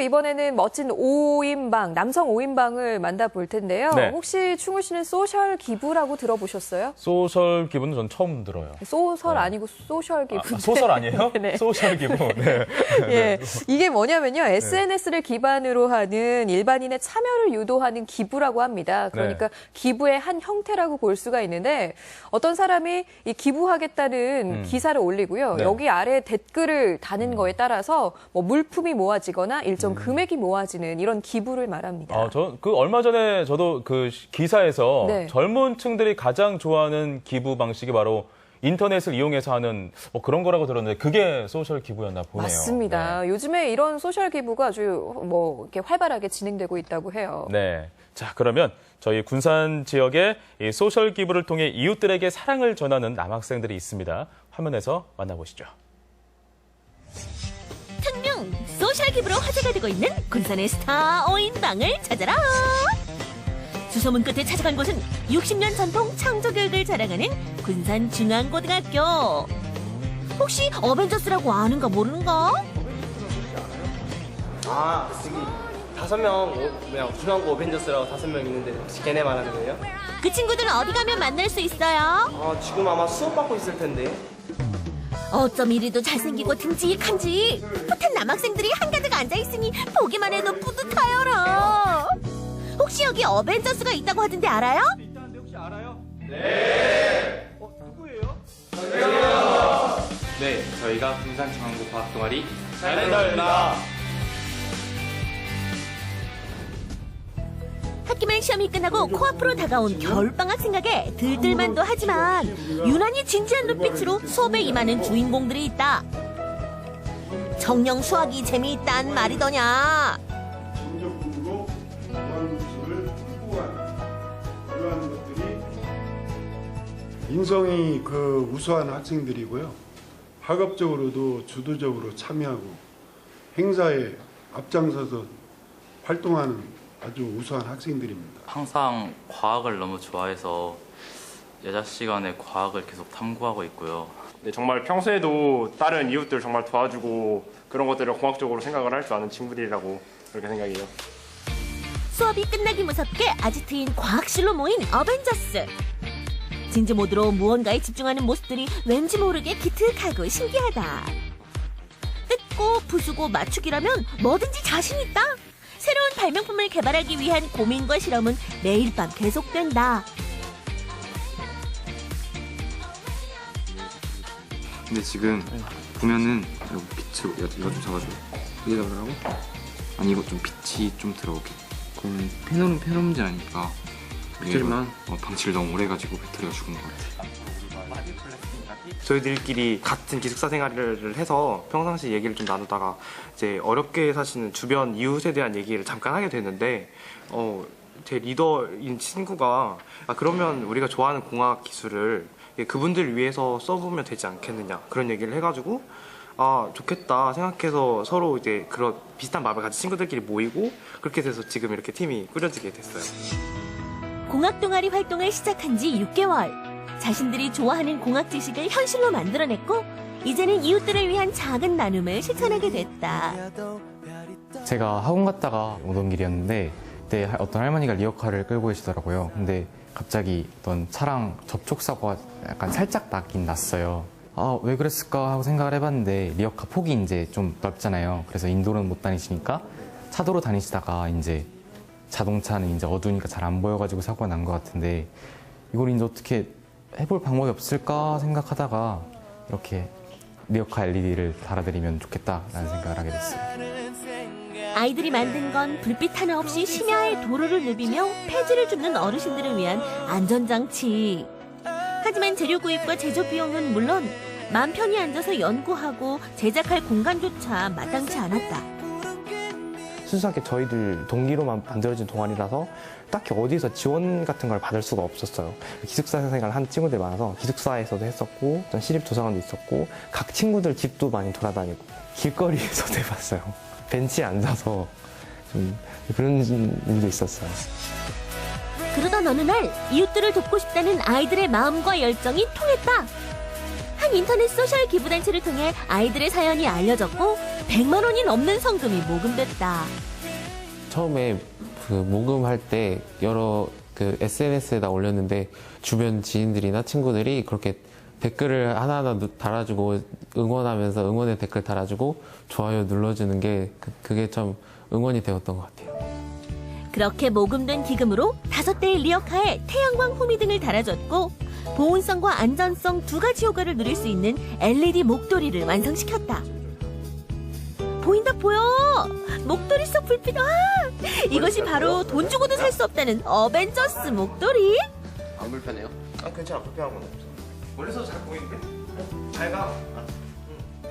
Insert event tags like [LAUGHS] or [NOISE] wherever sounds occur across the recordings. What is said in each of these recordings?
이번에는 멋진 5인방, 남성 5인방을 만나볼 텐데요. 네. 혹시 충우 씨는 소셜 기부라고 들어보셨어요? 소셜 기부는 전 처음 들어요. 소설 네. 아니고 소셜 기부. 아, 소설 아니에요? [LAUGHS] 네. 소셜 기부. 네. [LAUGHS] 예, 이게 뭐냐면요. SNS를 기반으로 하는 일반인의 참여를 유도하는 기부라고 합니다. 그러니까 네. 기부의 한 형태라고 볼 수가 있는데 어떤 사람이 이 기부하겠다는 음. 기사를 올리고요. 네. 여기 아래 댓글을 다는 거에 따라서 뭐 물품이 모아지거나 일정 금액이 모아지는 이런 기부를 말합니다. 음. 아, 저, 그, 얼마 전에 저도 그 시- 기사에서 네. 젊은 층들이 가장 좋아하는 기부 방식이 바로 인터넷을 이용해서 하는 뭐 그런 거라고 들었는데 그게 소셜 기부였나 보네요. 맞습니다. 요즘에 이런 소셜 기부가 아주 뭐 이렇게 활발하게 진행되고 있다고 해요. 네. 네. 자, 그러면 저희 군산 지역의 이 소셜 기부를 통해 이웃들에게 사랑을 전하는 남학생들이 있습니다. 화면에서 만나보시죠. 소셜 기부로 화제가 되고 있는 군산의 스타 5인방을 찾아라. 수소문 끝에 찾아간 곳은 60년 전통 창조교육을 자랑하는 군산중앙고등학교. 혹시 어벤져스라고 아는가 모르는가? 아, 저기 다섯 명, 오- 뭐야, 중앙고 어벤져스라고 다섯 명 있는데 혹시 걔네 말하는 거예요? 그 친구들은 어디 가면 만날 수 있어요? 아, 지금 아마 수업 받고 있을 텐데. 어쩜 이리도 잘생기고 듬직한지 풋한 남학생들이 한가득 앉아있으니 보기만 해도 뿌듯하여라. 혹시 여기 어벤져스가 있다고 하던데 알아요? 있다는데 혹시 알아요? 네. 어, 누구예요? 네, 저희가 군산중앙고 과학 동아리 잘된다입니다. 학기말 시험이 끝나고 코앞으로 다가온 겨울방학 생각에 들뜰만도 하지만 유난히 진지한 눈빛으로 수업에 임하는 주인공들이 있다. 정령 수학이 재미있단 말이더냐. 인성이 그 우수한 학생들이고요. 학업적으로도 주도적으로 참여하고 행사에 앞장서서 활동하는 아주 우수한 학생들입니다. 항상 과학을 너무 좋아해서 여자 시간에 과학을 계속 탐구하고 있고요. 네, 정말 평소에도 다른 이웃들 정말 도와주고 그런 것들을 공학적으로 생각을 할 줄 아는 친구들이라고 그렇게 생각해요. 수업이 끝나기 무섭게 아지트인 과학실로 모인 어벤져스. 진지 모드로 무언가에 집중하는 모습들이 왠지 모르게 기특하고 신기하다. 뜯고 부수고 맞추기라면 뭐든지 자신 있다. 발명품을 개발하기 위한 고민과 실험은 매일 밤 계속된다. 근데 지금 보면은 이거 빛으로 이거, 이거 좀 잡아줘. 이게 잡으라고? 아니 이거 좀 빛이 좀 들어오게. 그럼 페놈 페놈제 아니까. 배터리만? 어, 방치를 너무 오래 해가지고 배터리가 죽은 것 같아 저희들끼리 같은 기숙사 생활을 해서 평상시 얘기를 좀 나누다가 이제 어렵게 사시는 주변 이웃에 대한 얘기를 잠깐 하게 됐는데 어, 제 리더인 친구가 아, 그러면 우리가 좋아하는 공학 기술을 그분들을 위해서 써보면 되지 않겠느냐 그런 얘기를 해가지고 아 좋겠다 생각해서 서로 이제 그런 비슷한 마음을 가진 친구들끼리 모이고 그렇게 돼서 지금 이렇게 팀이 꾸려지게 됐어요. 공학 동아리 활동을 시작한 지 6개월. 자신들이 좋아하는 공학 지식을 현실로 만들어냈고 이제는 이웃들을 위한 작은 나눔을 실천하게 됐다. 제가 학원 갔다가 오던 길이었는데 그때 하- 어떤 할머니가 리어카를 끌고 계시더라고요. 근데 갑자기 어떤 차랑 접촉 사고가 약간 살짝 나긴 났어요. 아, 왜 그랬을까 하고 생각을 해봤는데 리어카 폭이 이제 좀 넓잖아요. 그래서 인도는 못 다니시니까 차도로 다니시다가 이제 자동차는 이제 어두우니까 잘 안 보여가지고 사고가 난 것 같은데 이걸 이제 어떻게 해볼 방법이 없을까 생각하다가 이렇게 리어카 LED를 달아드리면 좋겠다라는 생각을 하게 됐어요. 아이들이 만든 건 불빛 하나 없이 심야의 도로를 누비며 폐지를 줍는 어르신들을 위한 안전장치. 하지만 재료 구입과 제조 비용은 물론 맘 편히 앉아서 연구하고 제작할 공간조차 마땅치 않았다. 순수하게 저희들 동기로만 만들어진 동아리라서 딱히 어디서 지원 같은 걸 받을 수가 없었어요. 기숙사 생활을 한 친구들이 많아서 기숙사에서도 했었고 또 시립 도서관도 있었고 각 친구들 집도 많이 돌아다니고 길거리에서도 [LAUGHS] 해봤어요. 벤치에 앉아서 좀 그런 일도 있었어요. 그러던 어느 날 이웃들을 돕고 싶다는 아이들의 마음과 열정이 통했다. 한 인터넷 소셜 기부단체를 통해 아이들의 사연이 알려졌고 100만 원이 넘는 성금이 모금됐다. 처음에 그 모금할 때 여러 그 SNS에다 올렸는데 주변 지인들이나 친구들이 그렇게 댓글을 하나하나 누- 달아주고 응원하면서 응원의 댓글 달아주고 좋아요 눌러주는 게 그- 그게 좀 응원이 되었던 것 같아요. 그렇게 모금된 기금으로 다섯 대의 리어카에 태양광 후미 등을 달아줬고 보온성과 안전성 두 가지 효과를 누릴 수 있는 LED 목도리를 완성시켰다. 보인다 보여! 목도리 속 불빛 아! 이것이 바로 돈 주고도 살 수 없다는 어벤져스 목도리? 안 불편해요? 아 괜찮아 불편한 건 없어. 멀리서 잘 보이는데? 잘 가.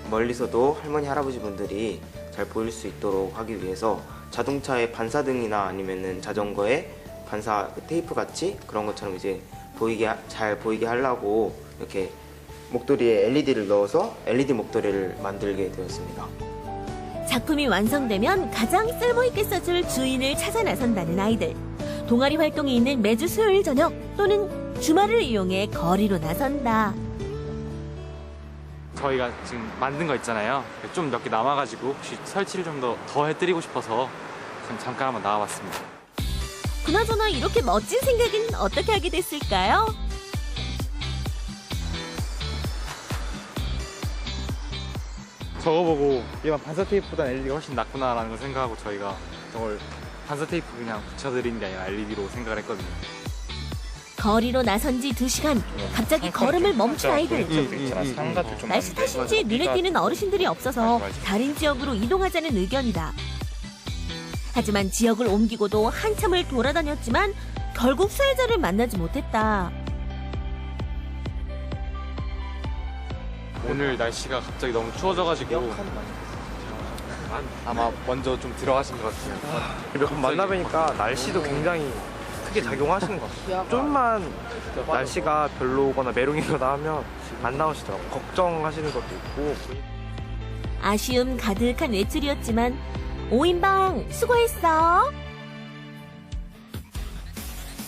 멀리서도 할머니 할아버지 분들이 잘 보일 수 있도록 하기 위해서 자동차의 반사등이나 아니면은 자전거에 반사 그 테이프 같이 그런 것처럼 이제 보이게 하- 잘 보이게 하려고 이렇게 목도리에 LED를 넣어서 LED 목도리를 만들게 되었습니다. 작품이 완성되면 가장 쓸모있게 써줄 주인을 찾아 나선다는 아이들. 동아리 활동이 있는 매주 수요일 저녁 또는 주말을 이용해 거리로 나선다. 저희가 지금 만든 거 있잖아요. 좀 몇 개 남아가지고 혹시 설치를 좀 더 더 해드리고 싶어서 지금 잠깐 한번 나와봤습니다. 그나저나 이렇게 멋진 생각은 어떻게 하게 됐을까요? 저거 보고 일반 반사 테이프보다 LED가 훨씬 낫구나라는 걸 생각하고 저희가 저걸 반사 테이프 그냥 붙여드리는 게 아니라 LED로 생각을 했거든요. 거리로 나선 지 두시간 갑자기 걸음을 멈춘 아이들. 날씨 탓인지 눈에 띄는 어르신들이 없어서 다른 지역으로 이동하자는 의견이다. 하지만 지역을 옮기고도 한참을 돌아다녔지만 결국 수혜자를 만나지 못했다. 오늘 날씨가 갑자기 너무 추워져가지고 아마 먼저 좀 들어가신 것 같아요. 몇번 만나뵈니까 날씨도 굉장히 크게 작용하시는 것 같아요. 좀만 날씨가 별로거나 메롱이거나 하면 안 나오시더라고요. 걱정하시는 것도 있고. 아쉬움 가득한 외출이었지만 오인방 수고했어.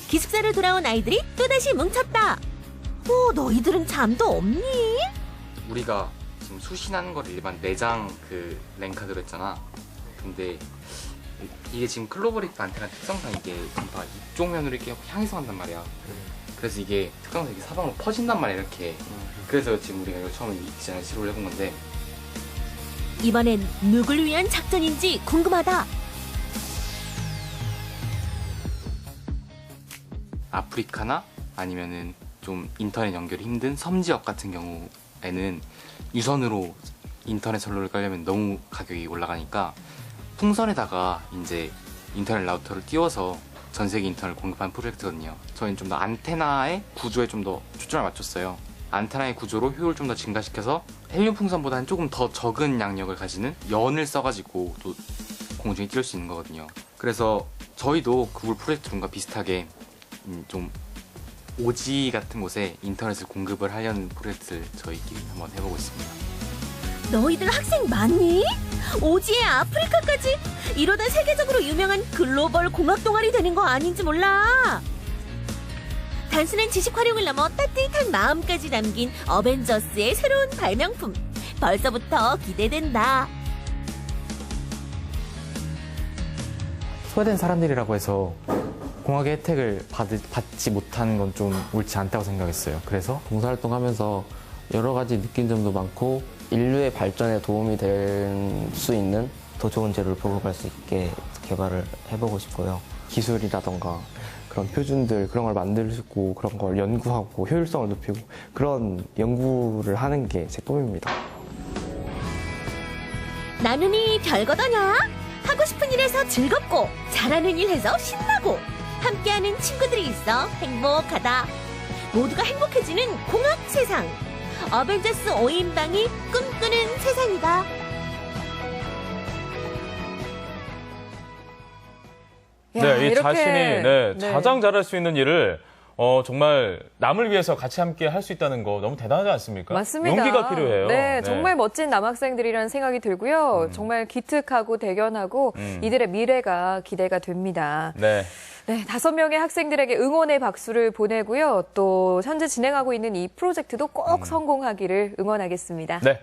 기숙사로 돌아온 아이들이 또다시 뭉쳤다. 어, 너희들은 잠도 없니? 우리가 지금 수신하는 거를 일반 내장 그 랭카드로 했잖아. 근데 이게 지금 클로버릭 안테나 특성상 이게 전파 이쪽 면으로 이렇게 향해서 간단 말이야. 그래서 이게 특성상 이게 사방으로 퍼진단 말이야 이렇게. 그래서 지금 우리가 이거 처음에 이 디자인을 시도를 해본 건데 이번엔 누굴 위한 작전인지 궁금하다. 아프리카나 아니면은 좀 인터넷 연결이 힘든 섬 지역 같은 경우 에는 유선으로 인터넷 선로를 깔려면 너무 가격이 올라가니까 풍선에다가 이제 인터넷 라우터를 띄워서 전 세계 인터넷을 공급한 프로젝트거든요. 저희는 좀 더 안테나의 구조에 좀 더 초점을 맞췄어요. 안테나의 구조로 효율을 좀 더 증가시켜서 헬륨 풍선보다는 조금 더 적은 양력을 가지는 연을 써가지고 또 공중에 띄울 수 있는 거거든요. 그래서 저희도 구글 프로젝트 룸과 비슷하게 음, 좀 오지 같은 곳에 인터넷을 공급을 하려는 프로젝트를 저희끼리 한번 해보고 있습니다. 너희들 학생 많니? 오지에 아프리카까지? 이러다 세계적으로 유명한 글로벌 공학 동아리 되는 거 아닌지 몰라. 단순한 지식 활용을 넘어 따뜻한 마음까지 담긴 어벤져스의 새로운 발명품. 벌써부터 기대된다. 소외된 사람들이라고 해서 공학의 혜택을 받, 받지 못하는 건좀 옳지 않다고 생각했어요. 그래서 봉사활동하면서 여러 가지 느낀 점도 많고 인류의 발전에 도움이 될 수 있는 더 좋은 재료를 보급할 수 있게 개발을 해보고 싶고요. 기술이라던가 그런 표준들 그런 걸 만들고 그런 걸 연구하고 효율성을 높이고 그런 연구를 하는 게 제 꿈입니다. 나눔이 별거더냐? 하고 싶은 일에서 즐겁고 잘하는 일에서 신나고 함께하는 친구들이 있어 행복하다. 모두가 행복해지는 공학 세상. 어벤져스 5인방이 꿈꾸는 세상이다. 야, 네, 이 이렇게- 자신이 네, 네. 가장 잘할 수 있는 일을 어, 정말 남을 위해서 같이 함께 할 수 있다는 거 너무 대단하지 않습니까? 맞습니다. 용기가 필요해요. 네, 정말 멋진 남학생들이라는 생각이 들고요. 정말 기특하고 대견하고 음. 이들의 미래가 기대가 됩니다. 네. 네, 다섯 명의 학생들에게 응원의 박수를 보내고요. 또 현재 진행하고 있는 이 프로젝트도 꼭 성공하기를 응원하겠습니다. 네.